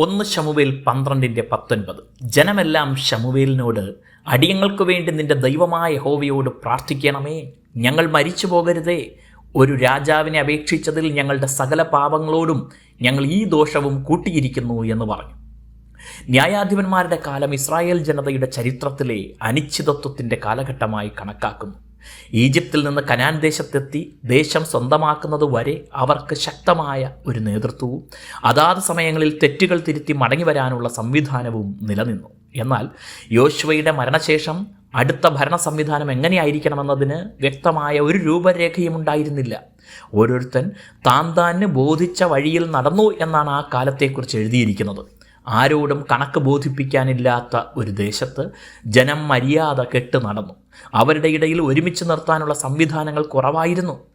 ഒന്ന് ശമുവേൽ പന്ത്രണ്ടിന്റെ പത്തൊൻപത്. ജനമെല്ലാം ശമുവേലിനോട് അടിയങ്ങൾക്ക് വേണ്ടി നിന്റെ ദൈവമായ യഹോവയോട് പ്രാർത്ഥിക്കണമേ. ഞങ്ങൾ മരിച്ചു പോകരുതേ. ഒരു രാജാവിനെ അപേക്ഷിച്ചതിൽ ഞങ്ങളുടെ സകല പാപങ്ങളോടും ഞങ്ങൾ ഈ ദോഷവും കൂട്ടിയിരിക്കുന്നു എന്ന് പറഞ്ഞു. ന്യായാധിപന്മാരുടെ കാലം ഇസ്രായേൽ ജനതയുടെ ചരിത്രത്തിലെ അനിശ്ചിതത്വത്തിന്റെ കാലഘട്ടമായി കണക്കാക്കുന്നു. ഈജിപ്തിൽ നിന്ന് കനാൻ ദേശത്തെത്തി ദേശം സ്വന്തമാക്കുന്നത് വരെ അവർക്ക് ശക്തമായ ഒരു നേതൃത്വവും അതാത് സമയങ്ങളിൽ തെറ്റുകൾ തിരുത്തി മടങ്ങി വരാനുള്ള സംവിധാനവും നിലനിന്നു. എന്നാൽ യോശുവയുടെ മരണശേഷം അടുത്ത ഭരണ സംവിധാനം എങ്ങനെയായിരിക്കണമെന്നതിന് വ്യക്തമായ ഒരു രൂപരേഖയും ഉണ്ടായിരുന്നില്ല. ഓരോരുത്തൻ താൻ താന് ബോധിച്ച വഴിയിൽ നടന്നു എന്നാണ് ആ കാലത്തെക്കുറിച്ച് എഴുതിയിരിക്കുന്നത്. ആരോടും കണക്ക് ബോധിപ്പിക്കാനില്ലാത്ത ഒരു ദേശത്ത് ജനം മര്യാദ കെട്ട് നടന്നു. അവരുടെ ഇടയിൽ ഒരുമിച്ച് നിർത്താനുള്ള സംവിധാനങ്ങൾ കുറവായിരുന്നു.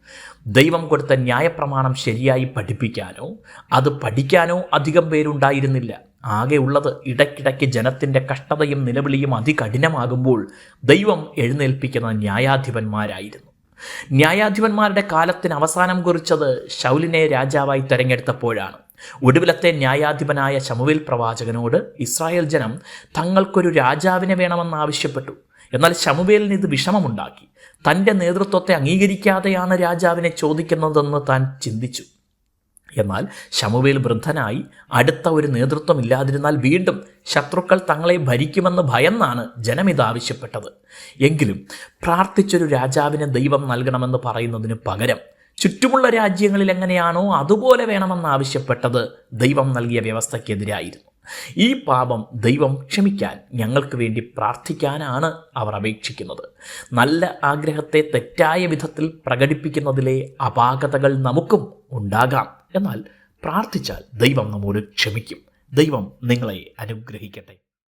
ദൈവം കൊടുത്ത ന്യായപ്രമാണം ശരിയായി പഠിപ്പിക്കാനോ അത് പഠിക്കാനോ അധികം പേരുണ്ടായിരുന്നില്ല. ആകെ ഉള്ളത് ഇടയ്ക്കിടയ്ക്ക് ജനത്തിന്റെ കഷ്ടതയും നിലവിളിയും അതികഠിനമാകുമ്പോൾ ദൈവം എഴുന്നേൽപ്പിക്കുന്ന ന്യായാധിപന്മാരായിരുന്നു. ന്യായാധിപന്മാരുടെ കാലത്തിന് അവസാനം കുറിച്ചത് ശൗലിനെ രാജാവായി തെരഞ്ഞെടുത്തപ്പോഴാണ്. ഒടുവിലത്തെ ന്യായാധിപനായ ശമുവേൽ പ്രവാചകനോട് ഇസ്രായേൽ ജനം തങ്ങൾക്കൊരു രാജാവിനെ വേണമെന്ന് ആവശ്യപ്പെട്ടു. എന്നാൽ ശമുവേലിന് ഇത് വിഷമമുണ്ടാക്കി. തന്റെ നേതൃത്വത്തെ അംഗീകരിക്കാതെയാണ് രാജാവിനെ ചോദിക്കുന്നതെന്ന് താൻ ചിന്തിച്ചു. എന്നാൽ ശമുവേൽ വൃദ്ധനായി അടുത്ത ഒരു നേതൃത്വം ഇല്ലാതിരുന്നാൽ വീണ്ടും ശത്രുക്കൾ തങ്ങളെ ഭരിക്കുമെന്ന് ഭയന്നാണ് ജനമിത് ആവശ്യപ്പെട്ടത്. എങ്കിലും പ്രാർത്ഥിച്ചൊരു രാജാവിനെ ദൈവം നൽകണമെന്ന് പറയുന്നതിന് പകരം ചുറ്റുമുള്ള രാജ്യങ്ങളിൽ എങ്ങനെയാണോ അതുപോലെ വേണമെന്നാവശ്യപ്പെട്ടത് ദൈവം നൽകിയ വ്യവസ്ഥയ്ക്കെതിരായിരുന്നു. ഈ പാപം ദൈവം ക്ഷമിക്കാൻ ഞങ്ങൾക്ക് വേണ്ടി പ്രാർത്ഥിക്കാനാണ് അവർ അപേക്ഷിക്കുന്നത്. നല്ല ആഗ്രഹത്തെ തെറ്റായ വിധത്തിൽ പ്രകടിപ്പിക്കുന്നതിലെ അപാകതകൾ നമുക്കും ഉണ്ടാകാം. എന്നാൽ പ്രാർത്ഥിച്ചാൽ ദൈവം നമ്മോട് ക്ഷമിക്കും. ദൈവം നിങ്ങളെ അനുഗ്രഹിക്കട്ടെ.